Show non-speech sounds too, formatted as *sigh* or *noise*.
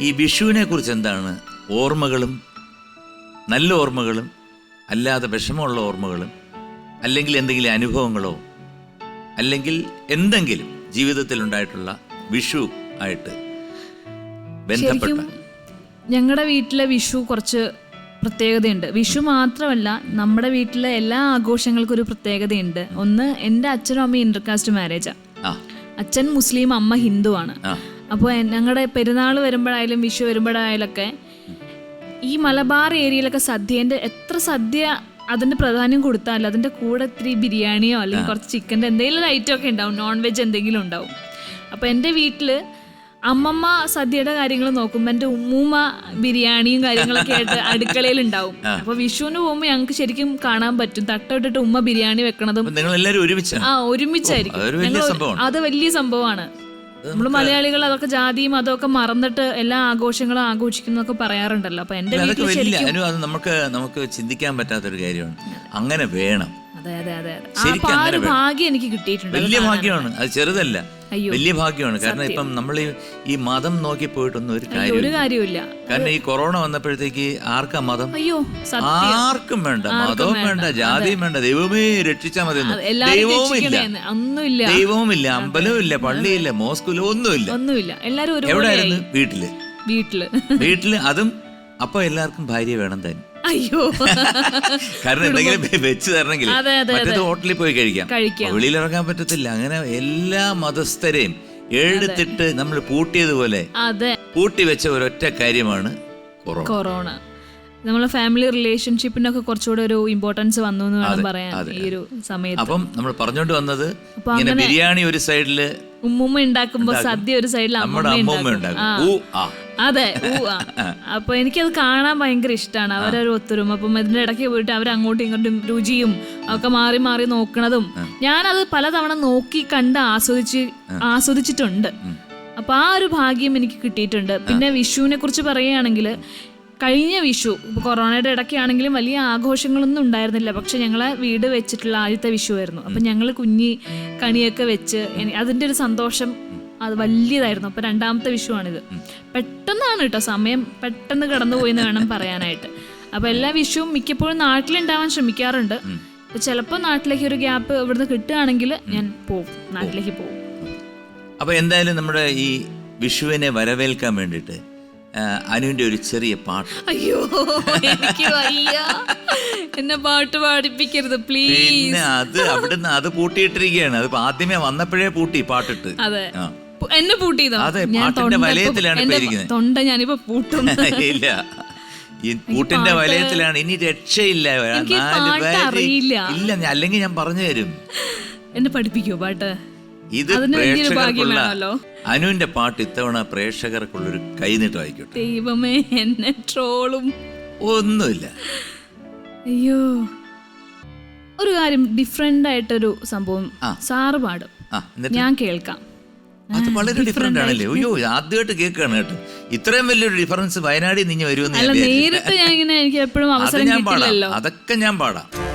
ഈ വിഷുവിനെ കുറിച്ച് എന്താണ് ഓർമ്മകളും നല്ല ഓർമ്മകളും അല്ലാതെ വിഷമമുള്ള ഓർമ്മകളും അല്ലെങ്കിൽ എന്തെങ്കിലും അനുഭവങ്ങളോ അല്ലെങ്കിൽ എന്തെങ്കിലും ജീവിതത്തിൽ ഉണ്ടായിട്ടുള്ള വിഷു ആയിട്ട് ബന്ധപ്പെട്ട ഞങ്ങളുടെ വീട്ടിലെ വിഷു കുറച്ച് പ്രത്യേകതയുണ്ട്. വിഷു മാത്രമല്ല നമ്മുടെ വീട്ടിലെ എല്ലാ ആഘോഷങ്ങൾക്കും ഒരു പ്രത്യേകതയുണ്ട്. ഒന്ന് എന്റെ അച്ഛനും അമ്മയും ഇന്റർകാസ്റ്റ് മാരേജാണ് അച്ഛൻ മുസ്ലിം അമ്മ ഹിന്ദു ആ. അപ്പോൾ ഞങ്ങളുടെ പെരുന്നാൾ വരുമ്പോഴായാലും വിഷു വരുമ്പോഴായാലൊക്കെ ഈ മലബാർ ഏരിയയിലൊക്കെ സദ്യേന്റെ എത്ര സദ്യ അതിന്റെ പ്രാധാന്യം കൊടുത്താലും അതിന്റെ കൂടെ ഇത്തിരി ബിരിയാണിയോ അല്ലെങ്കിൽ കുറച്ച് ചിക്കന്റെ എന്തെങ്കിലും ഒരു ഐറ്റം ഒക്കെ ഉണ്ടാവും നോൺ വെജ് എന്തെങ്കിലും ഉണ്ടാവും. അപ്പോൾ എന്റെ വീട്ടിൽ അമ്മമ്മ സദ്യയുടെ കാര്യങ്ങൾ നോക്കുമ്പോൾ എന്റെ ഉമ്മൂമ്മ ബിരിയാണിയും കാര്യങ്ങളൊക്കെ ആയിട്ട് *laughs* അടുക്കളയിൽ ഉണ്ടാവും. അപ്പൊ വിഷുവിന് പോകുമ്പോൾ ഞങ്ങൾക്ക് ശരിക്കും കാണാൻ പറ്റും. തട്ടമിട്ടിട്ട് ഉമ്മ ബിരിയാണി വെക്കണതും ആ ഒരുമിച്ചായിരിക്കും. അത് വലിയ സംഭവമാണ്. നമ്മൾ മലയാളികൾ അതൊക്കെ ജാതിയും അതൊക്കെ മറന്നിട്ട് എല്ലാ ആഘോഷങ്ങളും ആഘോഷിക്കുന്നൊക്കെ പറയാറുണ്ടല്ലോ അപ്പൊ എന്റെ അതൊക്കെ വീട്ടിൽ വലിയ അനു അത് നമുക്ക് നമുക്ക് ചിന്തിക്കാൻ പറ്റാത്തൊരു കാര്യമാണ് അങ്ങനെ വേണം അതെ അതെ അതെ ആ അങ്ങനെ വേണം. ഭാഗ്യം എനിക്ക് കിട്ടിയിട്ടുണ്ട് അത് വലിയ കാണാൻ. ഭാഗ്യമാണ് അത് ചെറുതല്ല. വലിയ ഭാഗ്യമാണ്. കാരണം ഇപ്പം നമ്മൾ ഈ- മതം നോക്കി പോയിട്ടൊന്നും ഒരു കാര്യമില്ല. കാരണം ഈ കൊറോണ വന്നപ്പോഴത്തേക്ക് ആർക്കാ മതം? അയ്യോ ആർക്കും വേണ്ട. മതവും വേണ്ട. ജാതിയും വേണ്ട. ദൈവമേ രക്ഷിച്ചാ മതി. ദൈവവും ഇല്ല രക്ഷിക്കണേന്ന് ഒന്നുമില്ല. ദൈവവും ഇല്ല അമ്പലവും ഇല്ല പള്ളിയില്ല. മോസ്കുല ഒന്നുമില്ല. ഒന്നുമില്ല. എല്ലാരും എവിടെ എവിടെയായിരുന്നു? വീട്ടിൽ. വീട്ടിൽ. വീട്ടിൽ. അതും അപ്പൊ എല്ലാവർക്കും ഭാര്യ വേണം തന്നെ. അയ്യോ. കാരണം എന്തെങ്കിലും വെച്ച് തരണമെങ്കിൽ മറ്റേത് ഹോട്ടലിൽ പോയി കഴിക്കാം. വെളിയിൽ ഇറങ്ങാൻ പറ്റത്തില്ല. അങ്ങനെ എല്ലാ മതസ്ഥരെയും എഴുത്തിട്ട് നമ്മൾ പൂട്ടിയതുപോലെ പൂട്ടി വെച്ച ഒരൊറ്റ കാര്യമാണ് കൊറോണ. നമ്മളെ ഫാമിലി റിലേഷൻഷിപ്പിനൊക്കെ കുറച്ചുകൂടെ ഒരു ഇമ്പോർട്ടൻസ് വന്നു എന്ന് വേണം പറയാൻ ഈ ഒരു സമയത്ത്. അപ്പം നമ്മൾ പറഞ്ഞോണ്ട് വന്നത് ഇങ്ങനെ ബിരിയാണി ഒരു സൈഡിൽ ഉമ്മുമ്മ ഉണ്ടാക്കുമ്പോ സദ്യ ഒരു സൈഡിൽ അതെ. *laughs* അപ്പൊ എനിക്കത് കാണാൻ ഭയങ്കര ഇഷ്ടമാണ് അവരൊരു ഒത്തൊരുമ. അപ്പം ഇതിന്റെ ഇടയ്ക്ക് പോയിട്ട് അവർ അങ്ങോട്ടും ഇങ്ങോട്ടും രുചിയും ഒക്കെ മാറി മാറി നോക്കണതും ഞാനത് പലതവണ നോക്കി കണ്ട് ആസ്വദിച്ച് ആസ്വദിച്ചിട്ടുണ്ട്. അപ്പൊ ആ ഒരു ഭാഗ്യം എനിക്ക് കിട്ടിയിട്ടുണ്ട്. പിന്നെ വിഷുവിനെ കുറിച്ച് പറയുകയാണെങ്കിൽ കഴിഞ്ഞ വിഷു ഇപ്പോൾ കൊറോണയുടെ ഇടയ്ക്കാണെങ്കിലും വലിയ ആഘോഷങ്ങളൊന്നും ഉണ്ടായിരുന്നില്ല. പക്ഷെ ഞങ്ങളെ വീട് വെച്ചിട്ടുള്ള ആദ്യത്തെ വിഷു ആയിരുന്നു. അപ്പം ഞങ്ങൾ കുഞ്ഞി കണിയൊക്കെ വെച്ച് അതിന്റെ ഒരു സന്തോഷം അത് വലിയതായിരുന്നു. അപ്പോൾ രണ്ടാമത്തെ വിഷുവാണിത്. പെട്ടെന്നാണ് കേട്ടോ സമയം പെട്ടെന്ന് കടന്നുപോയി എന്ന് വേണം പറയാനായിട്ട്. അപ്പോൾ എല്ലാ വിഷുവും മിക്കപ്പോഴും നാട്ടിലുണ്ടാവാൻ ശ്രമിക്കാറുണ്ട്. ചിലപ്പോൾ നാട്ടിലേക്ക് ഒരു ഗ്യാപ്പ് ഇവിടുന്ന് കിട്ടുകയാണെങ്കിൽ ഞാൻ പോകും നാട്ടിലേക്ക് പോകും അപ്പോൾ എന്തായാലും നമ്മുടെ ഈ വിഷുവിനെ വരവേൽക്കാൻ വേണ്ടിയിട്ട് അനുവിന്റെ ഒരു ചെറിയ പാട്ട്. അയ്യോ എനിക്ക് വയ്യ. എന്നെ പാട്ട് പാടിപ്പിക്കരുത് പ്ലീസ് പിന്നെ അത് അവിടുന്ന് അത് പൂട്ടിയിട്ടിരിക്കുകയാണ്. അത് ആദ്യമേ വന്നപ്പോഴേ പൂട്ടി പാട്ടിട്ട്. അതെ. ആ. പു- എന്നെ പൂട്ടിയതോ? അതെ, പാട്ടിന്റെ തൊണ്ട ഇപ്പൊ- വലയത്തിലാണ് എന്റെ ഇരിക്കുന്നത്. തൊണ്ട ഞാനിപ്പോ പൂട്ടും. ഇല്ല. ഈ പൂട്ടിന്റെ പാട്ട് വലയത്തിലാണ് ഇനി രക്ഷയില്ല. എനിക്ക് ഈ പാട്ട് അറിയില്ല. ഇല്ല ഞാൻ- അല്ലെങ്കിൽ ഞാൻ പറഞ്ഞു തരും. എന്നെ പഠിപ്പിക്കോ പാട്ട്. ഇത് പ്രേക്ഷകർക്കുള്ള അനുവിന്റെ പാട്ട് ഇത്തവണ പ്രേക്ഷകർക്കുള്ളൊരു കൈനീട്ടം ആയിക്കോട്ടെ. ദൈവമേ എന്നെ ട്രോളും. ഒന്നുമില്ല. അയ്യോ. ഒരു കാര്യം ഡിഫറെന്റ് ആയിട്ടൊരു സംഭവം. സാറ് പാടും. ഞാൻ കേൾക്കാം. അത് വളരെ ഡിഫറെന്റ് ആണല്ലേ? അയ്യോ ആദ്യമായിട്ട് കേൾക്കാണ് കേട്ടോ. ഇത്രയും വലിയൊരു ഡിഫറൻസ് വയനാടിൽ നിന്ന് വരുമെന്ന്. നേരിട്ട് ഞാൻ ഇങ്ങനെ എനിക്ക് എപ്പോഴും അവസരം അതൊക്കെ ഞാൻ പാടാം.